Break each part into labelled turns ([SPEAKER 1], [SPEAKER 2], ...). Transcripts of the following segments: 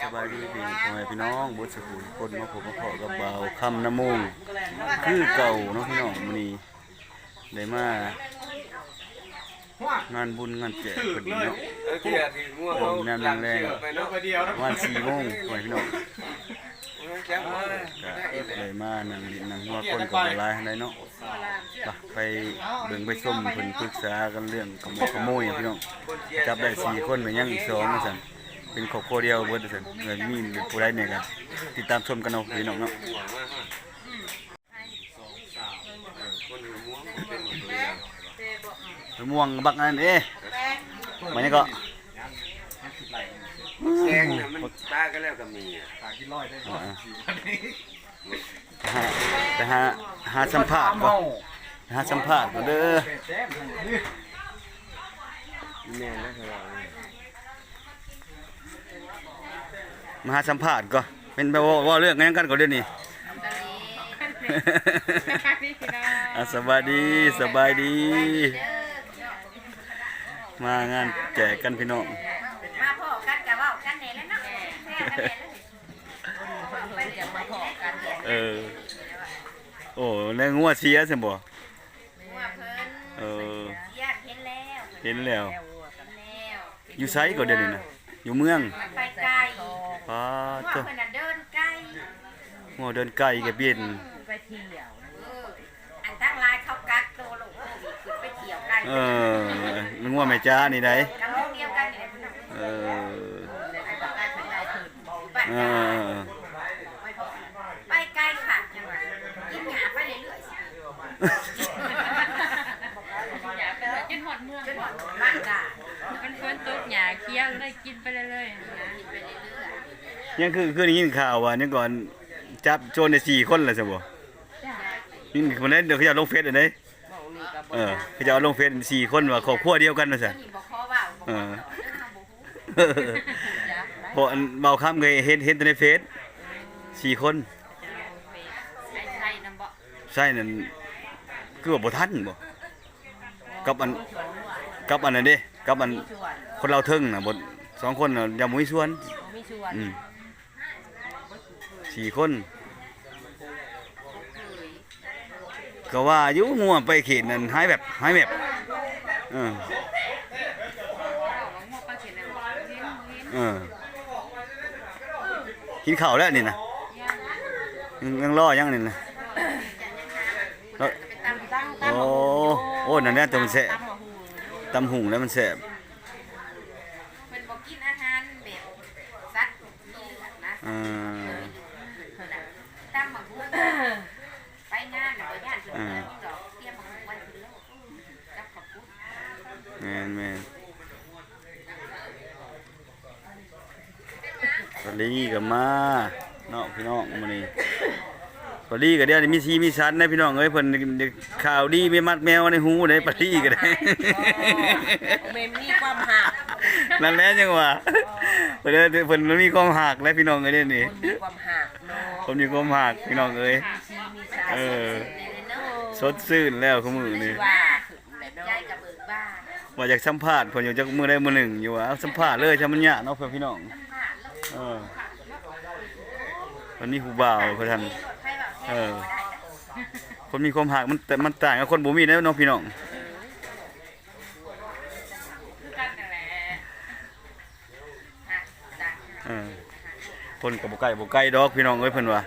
[SPEAKER 1] สบายดีพี่พ่อแม่พี่น้องบุษกุลคนมาพบมาขอกับเบาคำน้ำมงคือเก่าเนาะพี่น้องมื้อนี้ได้มางานบุญงานแจกเพิ่นเนาะ
[SPEAKER 2] เออเกียร์ที่ง่วงเขาหลังเชือกไปเนาะ
[SPEAKER 3] ไปเดียวนะ
[SPEAKER 1] ประมาณ4โมงพ่อแม่พี่น้องก็ได้มานั่งลิ้นางหัวคนกับหลายได้เนาะไปเบิ่งไปชมเพิ่นปรึกษากันเรื่องขโมยขโมยอะพี่น้องจับได้สี่คนเหมือนยังอีกสองนะสัน เป็นครอบครัวเดียวเบิดสันเงินมีผู้ใดเนี่ยกันติดตามชมกันเอาพี่น้องเนาะ
[SPEAKER 2] ม่วง
[SPEAKER 1] บักนั่นเอ๊ะมันนี่ก็
[SPEAKER 2] แซงน่ะมันตาก็แล้วก็มีอะ
[SPEAKER 3] ขากินร้อยได้
[SPEAKER 1] อ่า
[SPEAKER 3] สี่วันนี้
[SPEAKER 1] ไปหาหาสัมภาษณ์ก่อนหาสัมภาษณ์ก่เด้อ
[SPEAKER 3] แซ่บนี่
[SPEAKER 2] แม่นะเรา
[SPEAKER 1] มาหาสัมภาษณ์ก่อนเป็นแบบว่าว่าเรื่องงั้นกันก่อนเดี๋ยวนี้อะสบายดีสบายดี มางานแจกกันพี่น้อง
[SPEAKER 4] มาพ่อกันกับว่ากันแน่แล้วเนาะแท้กันแน่แล้วไปจะมาพ่อกัน
[SPEAKER 1] เออโอ้แล้วงัวเสียสิบ่
[SPEAKER 4] ว่าเพิ่น
[SPEAKER 1] เออ
[SPEAKER 4] ญาติเห็นแล้ว
[SPEAKER 1] เห็นแล้ว
[SPEAKER 4] แล้ว
[SPEAKER 1] อยู่ไสก็เดี๋ยวนี้นะอยู่เมือง
[SPEAKER 4] มันไป ไกล
[SPEAKER 1] ป้า
[SPEAKER 4] ว่า
[SPEAKER 1] เจ้า
[SPEAKER 4] เพิ่นน่ะเดินไกล
[SPEAKER 1] หัวเดินไกลกับเบียน
[SPEAKER 4] ไปเที่ยวเอออันทั้งหลายเขากักตัวลงโควิดขึ้นไปเที่ยวไกล
[SPEAKER 1] เออมันงัวแม่จ้านี่ได้
[SPEAKER 4] กันโรงเดียวกันนี่แหละพี่น้อง
[SPEAKER 1] เออ
[SPEAKER 4] ไปบักกันไปไกลขึ้นบ้าน
[SPEAKER 1] เอ
[SPEAKER 4] จ้า
[SPEAKER 1] อ
[SPEAKER 4] ไปพ่อไปไกลค่ะจังหวะกินหญ้าไปเรื่อยๆสิ
[SPEAKER 5] กินหอดเมือง
[SPEAKER 4] จนหมดบ้านจ้า
[SPEAKER 5] มันฝนตกหยาเคี้ยวเลยกินไปเรื่อยๆนะ
[SPEAKER 4] กินไปเรื่อยๆ
[SPEAKER 1] ยังคือคือได้ยินข่าวว่านี่ก่อนจับโจรได้สี่คนแล้วใช่บ่นี่คนนั้นเดี๋ยวเขาจะเอาลงเฟซอันไหนเออเขาจะเอาลงเฟซสี่คนว่าครอบครัวเดียวกันว่าซั่น
[SPEAKER 4] นี่บอกขอว่าบอก
[SPEAKER 1] เอ
[SPEAKER 4] ขอ
[SPEAKER 1] อ
[SPEAKER 4] ต่อเรื่องบ่ฮู้
[SPEAKER 1] เพราะอันเบาคำเคยเห็นเห็นแต่ในเฟซสี่คน
[SPEAKER 5] ไอ้ไทยน้ำบ่
[SPEAKER 1] ใช่นั่นคือว่าบ่ทันบ่กับอันกับอันนั้นเด้กับอันคนเราเทิงน่ะบ่สองคนน่ะอย่ามุ้ยส่วน
[SPEAKER 5] มีชวน
[SPEAKER 1] อืม สี่คน ก็ว่าอยู่งัวไปเขตนั่นหายแบบหายแบบเออ
[SPEAKER 5] บอกว่าหมอปลาเข็นอะไรบอกเลี้ยงเลี้ยง
[SPEAKER 1] เออกินข้าวแล้วนี่นะ
[SPEAKER 5] ย่าง
[SPEAKER 1] ยังยังรอยังนี่นะแล้ว
[SPEAKER 5] ตั้งตั้ง
[SPEAKER 1] โอ้โอ้นั่นแหละตัวมันแสบ
[SPEAKER 5] ตำมะฮู
[SPEAKER 1] ตำหุงแล้วมันแสบ
[SPEAKER 4] เพิ่นบ่กินอาหารแบบสัตว์มีเลือดนะ
[SPEAKER 1] เออ
[SPEAKER 4] ตามหมักหุ่งไปงานน่ะบ่ย่านเพิ่นเดินดอกเตรียมหมักหุ่งไว้เพิ่นโลดจับขอบคุณ
[SPEAKER 1] แม่นแม่น ตอนนี้ก็มาเนาะพี่น้องมื้อนี้ปลาลีก็เดี๋ยวนี้มีซีมีสันนะพี่น้องเอ้ยเพิ่นข่าวดีไม่มัดแมวในหูได้ปลาลีก็ได้
[SPEAKER 4] เมมมีความหัก
[SPEAKER 1] นั่นแหละจังหวะเพิ่นเด้อเพิ่นมันมีความหักแล้วพี่น้องเอ้ยเด้อนี่
[SPEAKER 4] มีความหักเนาะ
[SPEAKER 1] ผมมีความหักพี่น้องเอ้ย
[SPEAKER 4] ชีมีสาร
[SPEAKER 1] เออ
[SPEAKER 4] เนาะ
[SPEAKER 1] สดชื่นแล้วของมือนี่
[SPEAKER 4] ว่าใจกับเบิกบ้าน
[SPEAKER 1] ว่าอยากสัมภาษณ์เพิ่นอยู่จักมื้อใดมื้อหนึ่งอยู่ว่าเอาสัมภาษณ์เลยจะมันยากเนาะเพื่อนพี่น้องเออวันนี้ผู้บ่าวเพิ่นท่านเออ คนมีความหักมันแต่มันต่างกับคนบ่มีเด้อเนาะพี่น้อง
[SPEAKER 5] คือกันนั่นแหละ
[SPEAKER 1] เออคนก็บ่ใกล้บ่ใกล้ดอกพี่น้องเอ้ยเพิ่นว่า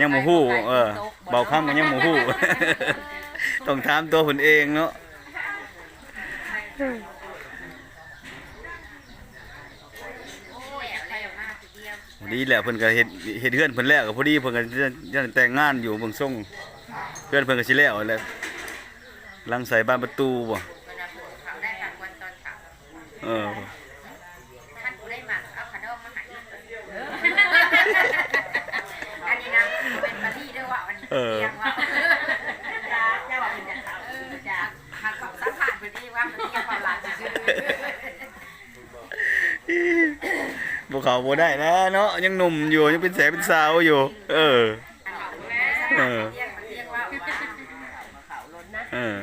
[SPEAKER 1] ยังบ่ฮู้เออเบาคำก็ยังบ่ฮู้ ต้องถามตัวเพิ่นเองเนาะ
[SPEAKER 4] โอ้ยอะไรออกมาทีเดียว
[SPEAKER 1] พอดีแหละเพิ่นก็เฮ็ดเฮ็ดเฮือนเพิ่นแล้วก็พอดีเพิ่นก็จะจะแต่งงานอยู่เบิ่งทรงเฮือนเพิ่นก็สิแล้วแล้วหลังใส่บ้านประตูบ่
[SPEAKER 4] เวลาปลูกเขาได้ค่ะวันตอนเขา
[SPEAKER 1] เออ
[SPEAKER 4] ท่านกูได้มาเอาขนมมาให้อันนี้นะเป็นปารีด้วยว่าวันนี้เรียงว่าเจ้าเป็นจะเขาจะหากสัมผัสพอดีว่ามันเรียกความหลังซื่ อ
[SPEAKER 1] บ่เข้าบ่ได้นะเนาะยังหนุ่มอยู่ยังเป็นแสเป็นสาวอยู่ เออ
[SPEAKER 4] เออเรียกมันเรียกว่าเขาล้นนะ
[SPEAKER 1] เออ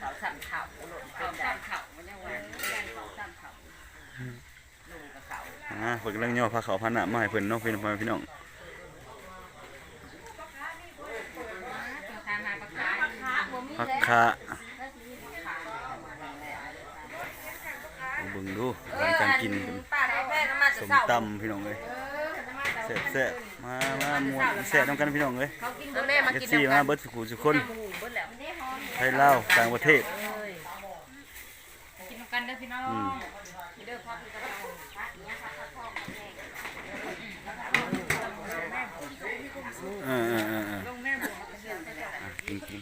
[SPEAKER 4] เขาสั่งเขาหล่นเป็น
[SPEAKER 5] ตำเขามันยังว่าเลี้ยงเขาตำเขา
[SPEAKER 4] ลุงกับเขา
[SPEAKER 1] หาฮะเพิ่นกำลังย่อผ้าขาวผ้าหน้ามาให้เพิ่นเนาะพี่น้องพี่น้อง
[SPEAKER 5] ตัวทางมาประกาศ
[SPEAKER 1] ผักคะเอาเบิ่งดูกำลังการกิน ส
[SPEAKER 4] จะ
[SPEAKER 1] ม
[SPEAKER 4] เศร้า
[SPEAKER 1] ตำพี่น้องเอ้ยแซ่บๆมามาม่วนแซ่บนํกันพี่น้องเอ้ย
[SPEAKER 4] แม่มา
[SPEAKER 1] เอฟ
[SPEAKER 4] กิน
[SPEAKER 1] ซี
[SPEAKER 4] น้ำ
[SPEAKER 1] มา
[SPEAKER 4] กัน
[SPEAKER 1] เบิดสุขุสุคน
[SPEAKER 4] เบิดแล้ว
[SPEAKER 1] ไทยลาวต่างประเทศ
[SPEAKER 5] กินกันเด้อพี่น้อง
[SPEAKER 1] อืม
[SPEAKER 4] เด้อพ่อพี่ก็เอาพักเนี้ยพักพักพ่อแม่
[SPEAKER 1] เออเออเออเออ
[SPEAKER 5] ลงแม่บวก
[SPEAKER 1] กินกิน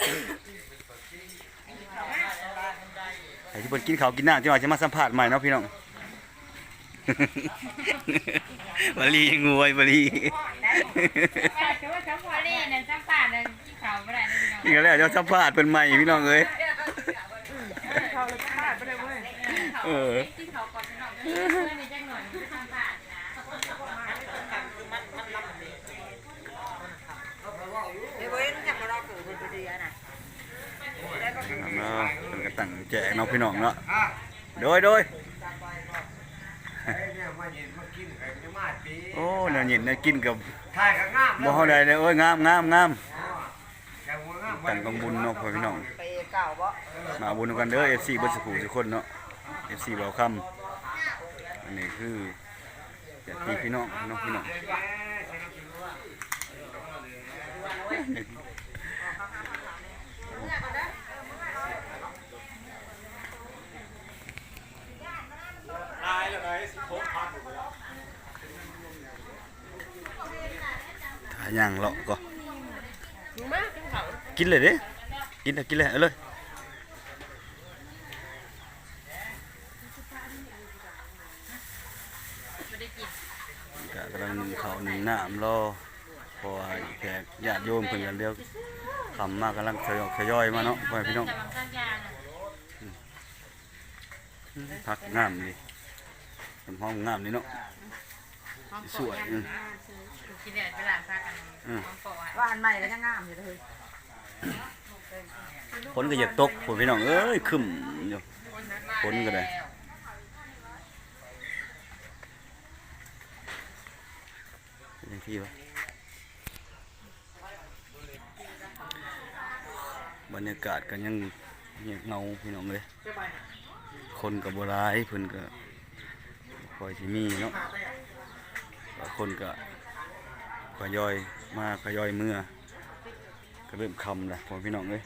[SPEAKER 1] ไอ้ที่เพิ่นกินข้าวกินน้ำที่ว่าจะมาสัมภาษณ์ใหม่เนาะพี่น้อง บาลียังงวยบาลี
[SPEAKER 5] แต่ว่าจังหวะนี้เนี่ยจังป่าเนี่ยกินข้าวบ่ได้นะพี่น้อง
[SPEAKER 1] นี่ก็แล้วจะสัมภาษณ์เพิ่นใหม่พี่น้องเอ้ยเออ
[SPEAKER 5] กินข้าวก่อนพี่น้องเด้อเพื่อนนี่จังหน่อยจังป่านะ
[SPEAKER 4] เดี๋ยวเว้ยจับมาเราเกิดเป็นปีอะนะ
[SPEAKER 1] เนาะเพิ่นก็ตั้งแจกเนาะพี่น้องเนาะโดยโดย
[SPEAKER 2] เนี่ย มาเห็นมากินไก่จะมาปี
[SPEAKER 1] โอ้แนวเย็นแนวกินกับ
[SPEAKER 2] ถ่ายกับงาม
[SPEAKER 1] บ่เฮาได้เลยโอ้ยงามงามงาม
[SPEAKER 2] แกงหัวงาม
[SPEAKER 1] ตั้งกองบุญเนาะพ่อพี่น้อง
[SPEAKER 4] ไปเก่าบ่
[SPEAKER 1] มาบุญกันเด้อ FC เบิดสุขุทุกคนเนาะ FC เบาคำอันนี้คือญาติพี่น้องเน้องพี่น้อง ถ้าย่างเลาะก็กินเลยเด้กินเลยกินเลยเอาเลย
[SPEAKER 5] บ่ได้กิน
[SPEAKER 1] ก็กำลังนึ่งข้าวนึ่งน้ำรอเพราะว่าแขกญาติโยมเพิ่นกันเดียวคำมากำลังทยอยทยอยมาเนาะพ่อแม่พี่น้อง
[SPEAKER 5] แต่บางสัญญาน่ะ
[SPEAKER 1] พักงามดี เป็นห้องงามนี่เนาะสวยอืม
[SPEAKER 5] กินเดี๋ยวไปล้างผ้ากันของปออะ
[SPEAKER 4] ว่าอันใหม่ก็ยังงามอยู่เลย
[SPEAKER 1] ฝนก็อยากตกพ่อพี่น้องเอ้ยคึมอยู่ฝนก็ได้ เป็นที่วะบรรยากาศก็ยังเงียบเงาพี่น้องเลยคนกับโบรายเพิ่นก็ คอยสิมีเนาะคนก็ขยอยมาขยอยเมื่อ ก็เริ่มคำแล้วพ่อพี่น้องเลย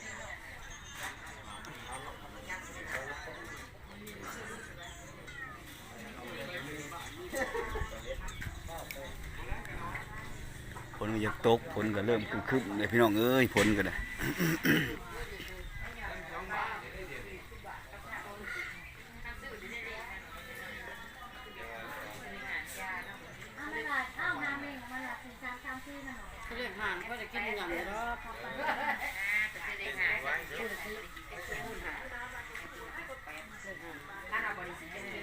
[SPEAKER 1] ฝนก็อยากตกฝนก็เริ่มคึมๆเลยพี่น้องเอ้ยฝนก็ได้
[SPEAKER 5] เรื่องห่างก็จะกินอย่างนี้แล้ว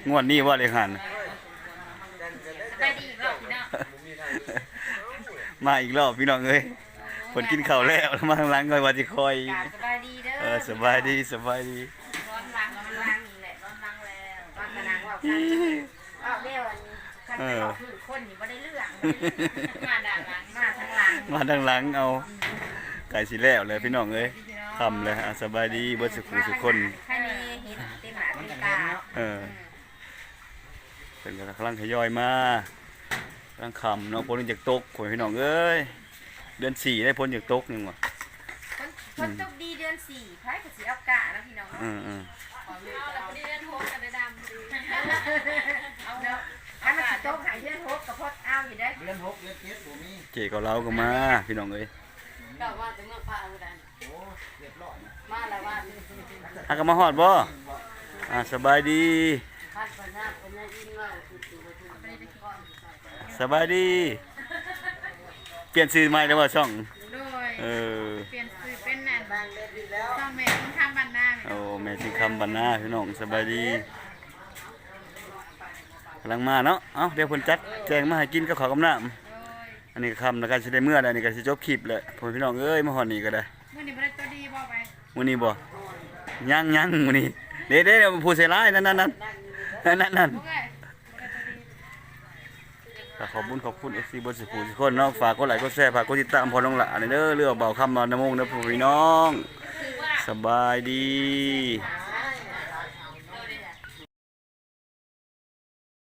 [SPEAKER 1] งวดนี้ว่าเลยหัน
[SPEAKER 5] สบายดีอีกรอบพี่น้อง
[SPEAKER 1] มาอีกรอบพี่น้องเอ้ยผลกินข้าวแล้วแล้วมาข้างหลังก็ว่าสิคอย
[SPEAKER 4] สบายดีเด้อ
[SPEAKER 1] เออสบายดีสบายดี
[SPEAKER 5] ร้อนหลังแล้วมัน
[SPEAKER 4] ล้างนี่แหละร้อนล้างแล้วตอนกำลังว่ากันอ้าวเดี๋ยวอันนี้ คันไปบอกคือคนนี่บ่ได้เรื่อง
[SPEAKER 5] มาด่าหลัง
[SPEAKER 4] มาทั้งหลัง
[SPEAKER 1] มาทางหลังเอาไก่สิแล้วเลยพี่น้องเอ้ยทำเลยอะสบายดีเบิดสุขุสุกคน
[SPEAKER 4] ใครมีเห็นเต็มหน้าเต็มตา
[SPEAKER 1] เออเป็นกำลังทยอยมากำลังคำเนาะพ้นจากตกโอยพี่น้องเอ้ยเดือนสี่ได้พ้นจากตกนี่หว่า
[SPEAKER 4] คนคนตกดีเดือนสี่ไพ่ก็สิเอากะนะพี่น้อง
[SPEAKER 1] อืมอืม
[SPEAKER 5] เอาแล้วพอดีเล่นโฮสกันได้ดำ
[SPEAKER 4] เอาเนาะถ้ามันสิตกหายเดือนหกกับพดเอาอยู่ได้
[SPEAKER 2] เล่นหกเล่นเจ็ดบ่มี
[SPEAKER 1] เจก็เราก็มา พี่น้องเอ้ย
[SPEAKER 5] ก็ว่าจะเมื่อพระเอาดัน
[SPEAKER 2] โอ้เรียบร้อยนะ
[SPEAKER 5] มาแล้วว่า
[SPEAKER 1] อะก็มาฮอดบ่อ่าสบายดี
[SPEAKER 5] พัดปัญหาปัญญาอินว่าคือตัวตัวไม่ได้ก่อน
[SPEAKER 1] สบายดี เปลี่ยนชื่อใหม่แล้วว่าช่อง
[SPEAKER 5] โดย
[SPEAKER 1] เออ
[SPEAKER 5] เปลี่ยนซื้อเป็นนั่นบางเดือนดีแล้วต้องแม่ต้องทำบันหน้า
[SPEAKER 1] โอ้แม่สิคำบันนาพี่น้องสบายดี กำลังมาเนาะ เอ้าเดี๋ยวเพิ่นจัดแจงมาให้กินกับข้าวกับน้ำ
[SPEAKER 5] โดย
[SPEAKER 1] อันนี้ก็คำแล้วก็สิได้เมื่อแล้วอันนี้ก็สิจบคลิปเลยพ่อพี่น้องเอ้ยมาฮอดนี่ก็ได้
[SPEAKER 5] มื่อนี้ไม่ได้ตัวดีบอกไป
[SPEAKER 1] มื้อนี้บ่ยังยังมื้อนี้เด้เด้เดี๋ยวผู้เสียร้ายนั่นนั่นนั่นนั่นนั่นนั่น
[SPEAKER 5] โอเคไม่ได้ตัวดี
[SPEAKER 1] ก็ขอบคุณขอบคุณ FC เบนสุขุทุกคนเนาะฝากกดไลค์กดแชร์ฝากกดติดตามพอน้องหละเด้อเรือเบาคำมาน้ำมงนะผู้พี่น้อง สบายดี
[SPEAKER 5] ส